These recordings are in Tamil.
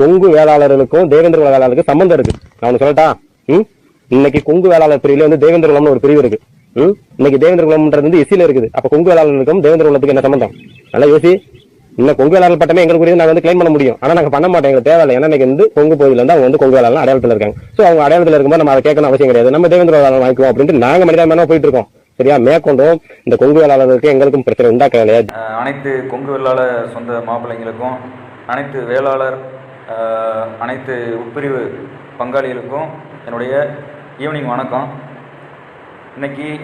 கொங்கு வேளாளர்களுக்கும் தேவேந்திர வேளாளருக்கும் சம்பந்தம் இருக்கு. நான் ஒண்ணு சொல்லட்டா? ம்? இன்னைக்கு கொங்கு வேளாளர் பிரிவுல வந்து தேவேந்திர குலம்னு ஒரு பிரிவு இருக்கு. ம்? இன்னைக்கு தேவேந்திர குலம்ன்றது வந்து எசில இருக்குது. அப்ப கொங்கு வேளாளர்களுக்கும் தேவேந்திர குலத்துக்கு என்ன சம்பந்தம்? நல்லா யோசி. இன்னும் கொங்கு வேளாளர் பட்டமே எங்களுக்கு நாங்க வந்து கிளைம் பண்ண முடியும். ஆனா நாங்க பண்ண மாட்டோம். எங்களுக்கு தேவையில்லை. ஏன்னா இன்னைக்கு வந்து கொங்கு பகுதியில் வந்து அவங்க வந்து கொங்கு வேளாளர் அடையாளத்தில் இருக்காங்க. சோ அவங்க அடையாளத்தில் இருக்கும்போது நம்ம அதை கேட்கணும் அவசியம் கிடையாது. நம்ம தேவேந்திர வேளாளர் வாங்கிக்குவோம் அப்படின்ட்டு நாங்க மனிதாபிமானமா போயிட்டு இருக்கோம் சரியா? மேற்கொண்டும். இந்த கொங்கு வேளாளருக்கு எங்களுக்கும் பிரச்சனை உண்டாக்க இல்லையா அனைத்து கொங்கு வேளாளர் சொந்த மாப்பிள்ளைங்களுக்கும் அனைத்து வேளாளர் அனைத்து உட்பிரிவு பங்காளிகளுக்கும் என்னுடைய ஈவினிங் வணக்கம். இன்னைக்கு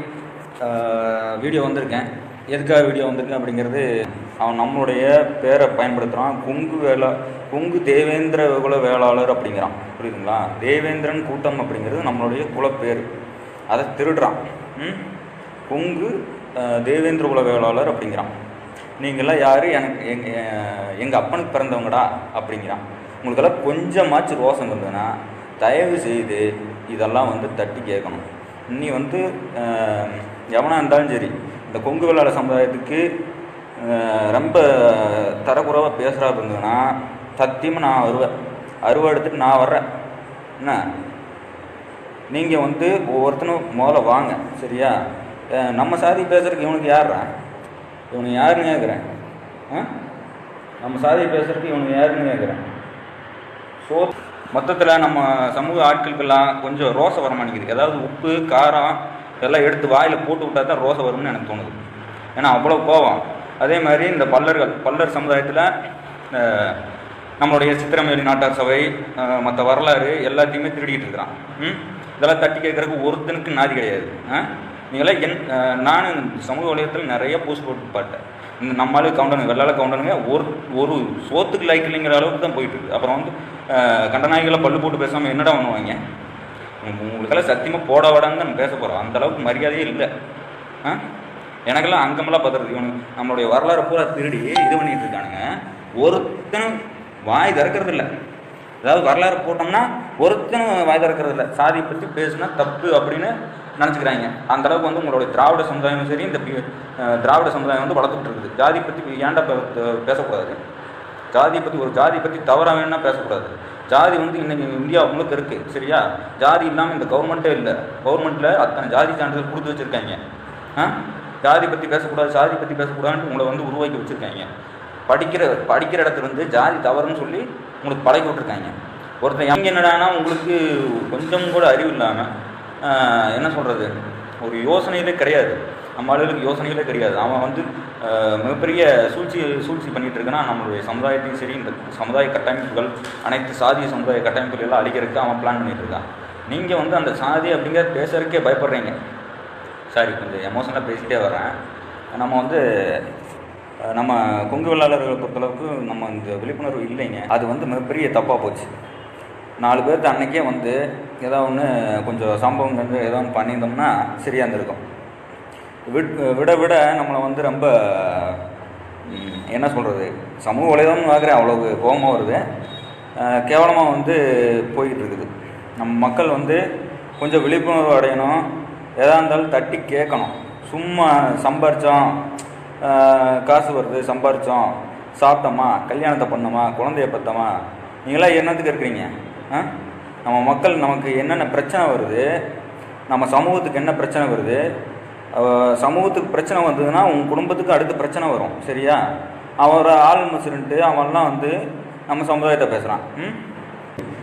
வீடியோ வந்திருக்கேன். எதுக்காக வீடியோ வந்திருக்கேன் அப்படிங்கிறது அவன் நம்மளுடைய பேரை பயன்படுத்துகிறான் கொங்கு வேளா கொங்கு தேவேந்திர குல வேளாளர் அப்படிங்கிறான். புரியுதுங்களா? தேவேந்திரன் கூட்டம் அப்படிங்கிறது நம்மளுடைய குலப்பேர் அதை திருடுறான். ம்? கொங்கு தேவேந்திர குல வேளாளர் அப்படிங்கிறான். நீங்களாம் யார்? எனக்கு எங்கள் அப்பனுக்கு பிறந்தவங்கடா அப்படிங்கிறான். உங்களுக்கெல்லாம் கொஞ்சமாச்சும் ரோசம் இருந்ததுன்னா தயவு செய்து இதெல்லாம் வந்து தட்டி கேட்கணும். இன்னி வந்து எவனாக இருந்தாலும் சரி இந்த கொங்கு விளாட சமுதாயத்துக்கு ரொம்ப தரக்குறைவாக பேசுகிறா இருந்ததுன்னா சத்தியமாக நான் வருவேன். அருவா எடுத்துட்டு நான் வர்றேன். என்ன? நீங்கள் வந்து ஒவ்வொருத்தனும் முதல்ல வாங்க சரியா? நம்ம சாதி பேசுகிறதுக்கு இவனுக்கு யாருடா இவனுக்கு யாருன்னு கேட்குறேன். ஆ? நம்ம சாதி பேசுகிறதுக்கு இவனுக்கு யாருன்னு கேட்குறேன். ஸோ மொத்தத்தில் நம்ம சமூக ஆட்களுக்கெல்லாம் கொஞ்சம் ரோசை வர மாட்டேங்குது. ஏதாவது உப்பு காரம் இதெல்லாம் எடுத்து வாயில் போட்டு விட்டா தான் ரோசை வரும்னு எனக்கு தோணுது. ஏன்னா அவ்வளோ கோவம் அதே மாதிரி இந்த பல்லர்கள் பல்லர் சமுதாயத்தில் நம்மளுடைய சித்திரமேலி நாட்டார் சபை மற்ற வரலாறு எல்லாத்தையுமே திருடிக்கிட்டு இருக்கிறான். இதெல்லாம் தட்டி கேட்குறதுக்கு ஒருத்தனுக்கு நாதி கிடையாது. ஆ நீங்களாம் என் நான் சமூக வலையத்தில் நிறைய போஸ்ட் போட்டு பார்த்தேன் இந்த நம்மளால கவுண்டனுங்க வெள்ளால கவுண்டனுங்க ஒரு ஒரு சோத்துக்கு லைக் இல்லைங்கிற அளவுக்கு தான் போயிட்டு இருக்கு. அப்புறம் வந்து அஹ், கண்டநாயகிகளை பல்லு போட்டு பேசாமல் என்னடா பண்ணுவாங்க? உங்களுக்கெல்லாம் சத்தியமாக போட வாடான்னு தான் நம்ம பேச போகிறோம் அந்த அளவுக்கு மரியாதையே இல்லை. ஆ? எனக்கெல்லாம் அங்கமெல்லாம் பத்துறது இவனுக்கு நம்மளுடைய வரலாறு பூரா திருடி இது பண்ணிட்டு இருக்கானுங்க. ஒருத்தனும் வாய் திறக்கிறது இல்லை அதாவது வரலாறு போட்டோம்னா ஒருத்தனும் வாய் திறக்கிறது இல்லை சாதியை பற்றி பேசுனா தப்பு அப்படின்னு நினச்சிக்கிறாங்க. அந்த அளவுக்கு வந்து உங்களுடைய திராவிட சமுதாயமும் சரி இந்த திராவிட சமுதாயம் வந்து வளர்த்துட்டு இருக்குது. ஜாதி பற்றி ஏன்டா பேசக்கூடாது? ஜாதியை பற்றி ஒரு ஜாதியை பற்றி தவறாக வேணா பேசக்கூடாது. ஜாதி வந்து இன்னைக்கு இந்தியா முழுக்க இருக்குது சரியா? ஜாதி இல்லாமல் இந்த கவர்மெண்ட்டே இல்லை. கவர்மெண்ட்டில் அத்தனை ஜாதி சான்றிதழ் கொடுத்து வச்சுருக்காங்க. ஆ? ஜாதி பற்றி பேசக்கூடாது ஜாதி பற்றி பேசக்கூடாதுன்னு உங்களை வந்து உருவாக்கி வச்சுருக்காங்க. படிக்கிற படிக்கிற இடத்துல இருந்து ஜாதி தவறுன்னு சொல்லி உங்களுக்கு பழகி விட்ருக்காங்க ஒருத்தன் எங்கே என்னடானா உங்களுக்கு கொஞ்சம் கூட அறிவு இல்லாமல் என்ன சொல்கிறது ஒரு யோசனையிலே கிடையாது. நம்ம ஆளுகளுக்கு யோசனைகளே கிடையாது. அவன் வந்து மிகப்பெரிய சூழ்ச்சி சூழ்ச்சி பண்ணிகிட்டு இருக்கான்னா நம்மளுடைய சமுதாயத்தையும் சரி இந்த சமுதாய கட்டமைப்புகள் அனைத்து சாதிய சமுதாய கட்டமைப்புகள் எல்லாம் அழிக்கிறதுக்கு அவன் பிளான் பண்ணிட்டு இருக்கான். நீங்கள் வந்து அந்த சாதி அப்படிங்கிற பேசுறதுக்கே பயப்படுறீங்க. சாரி கொஞ்சம் எமோஷனலாக பேசிட்டே வரேன் நம்ம வந்து நம்ம கொங்கு வெள்ளாளர்களை பொறுத்தளவுக்கு நம்ம இந்த விழிப்புணர்வு இல்லைங்க. அது வந்து மிகப்பெரிய தப்பாக போச்சு. நாலு பேர்த்து அன்னைக்கே வந்து ஏதோ ஒன்று கொஞ்சம் சம்பவம் வந்து ஏதோ ஒன்று பண்ணியிருந்தோம்னா சரியாக இருந்திருக்கும். விட் விட விட நம்மளை வந்து ரொம்ப என்ன சொல்கிறது சமூக வலைதளம் பார்க்குறேன் அவ்வளோ கோபமாக வருது. கேவலமாக வந்து போய்கிட்டு இருக்குது. நம்ம மக்கள் வந்து கொஞ்சம் விழிப்புணர்வு அடையணும். எதாக இருந்தாலும் தட்டி கேட்கணும். சும்மா சம்பாரித்தோம் காசு வருது சம்பாரித்தோம் சாப்பிட்டோமா கல்யாணத்தை பண்ணோமா குழந்தைய பத்தோமா? நீங்களாம் என்னத்துக்கு இருக்கிறீங்க? ஆ? நம்ம மக்கள் நமக்கு என்னென்ன பிரச்சனை வருது? நம்ம சமூகத்துக்கு என்ன பிரச்சனை வருது? சமூகத்துக்கு பிரச்சனை வந்ததுன்னா உங்கள் குடும்பத்துக்கு அடுத்த பிரச்சனை வரும் சரியா? அவன் ஒரு ஆள் அவன்லாம் வந்து நம்ம சமுதாயத்தை பேசுகிறான் ம்?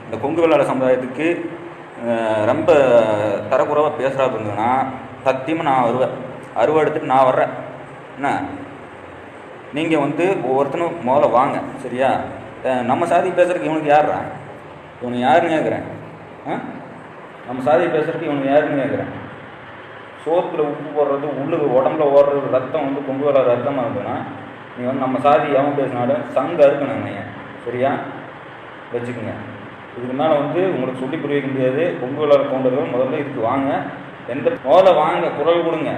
இந்த கொங்கு வெள்ளாள சமுதாயத்துக்கு ரொம்ப தரக்குறைவாக பேசுகிறா இருந்ததுன்னா சத்தியமாக நான் வருவேன். அறுவை எடுத்துட்டு நான் வர்றேன். என்ன? நீங்கள் வந்து ஒவ்வொருத்தனும் முதல்ல வாங்க சரியா? நம்ம சாதி பேசுகிறதுக்கு இவனுக்கு யாருடா இவனுக்கு யாருன்னு கேட்குறேன் ஆ நம்ம சாதி பேசுகிறதுக்கு இவனுக்கு யாருன்னு கேட்குறேன் சோத்தில் உப்பு போடுறது உள்ளுக்கு உடம்புல ஓடுறது ரத்தம் வந்து கொண்டு வர ரத்தமாக இருந்ததுன்னா நீ வந்து நம்ம சாதி எவன் பேசினாலும் சங்கம் இருக்கணும் நீங்க சரியா? வச்சுக்கோங்க. இதுக்கு மேலே வந்து உங்களுக்கு சொல்லி புரிய முடியாது. கொங்கு விழா கவுண்டர்கள் முதல்ல இதுக்கு வாங்க. எந்த முதல்ல வாங்க குரல் கொடுங்க.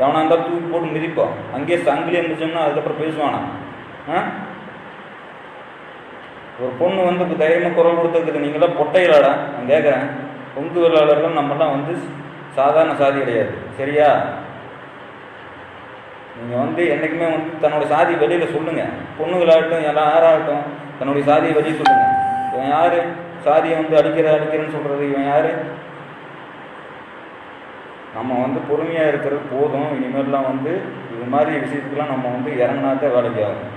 எவனா இருந்தால் தூக்கி போட்டு மிதிப்போம் அங்கேயே சங்கிலி முடிச்சோம்னா அதுக்கப்புறம் பேசுவானா? ஆ? ஒரு பொண்ணு வந்து இப்போ தைரியமாக குரல் கொடுத்துருக்குது. நீங்களாம் பொட்டையிலாடா. நான் கேட்குறேன் பொங்கு வேளாளர்கள் நம்மலாம் வந்து சாதாரண சாதி கிடையாது. சரியா? நீங்கள் வந்து என்றைக்குமே வந்து தன்னோட சாதி வெளியில் சொல்லுங்கள் பொண்ணுகளாகட்டும் யாராகட்டும் தன்னுடைய சாதியை வெளியே சொல்லுங்கள் இவன் யார்? சாதியை வந்து அடிக்கிற அடிக்கிறேன்னு சொல்கிறது இவன் யார்? நம்ம வந்து பொறுமையாக இருக்கிறது போதும். இனிமேல்லாம் வந்து இது மாதிரி விஷயத்துக்கெல்லாம் நம்ம வந்து இறங்கினாதான் வேலைக்கு ஆகும்.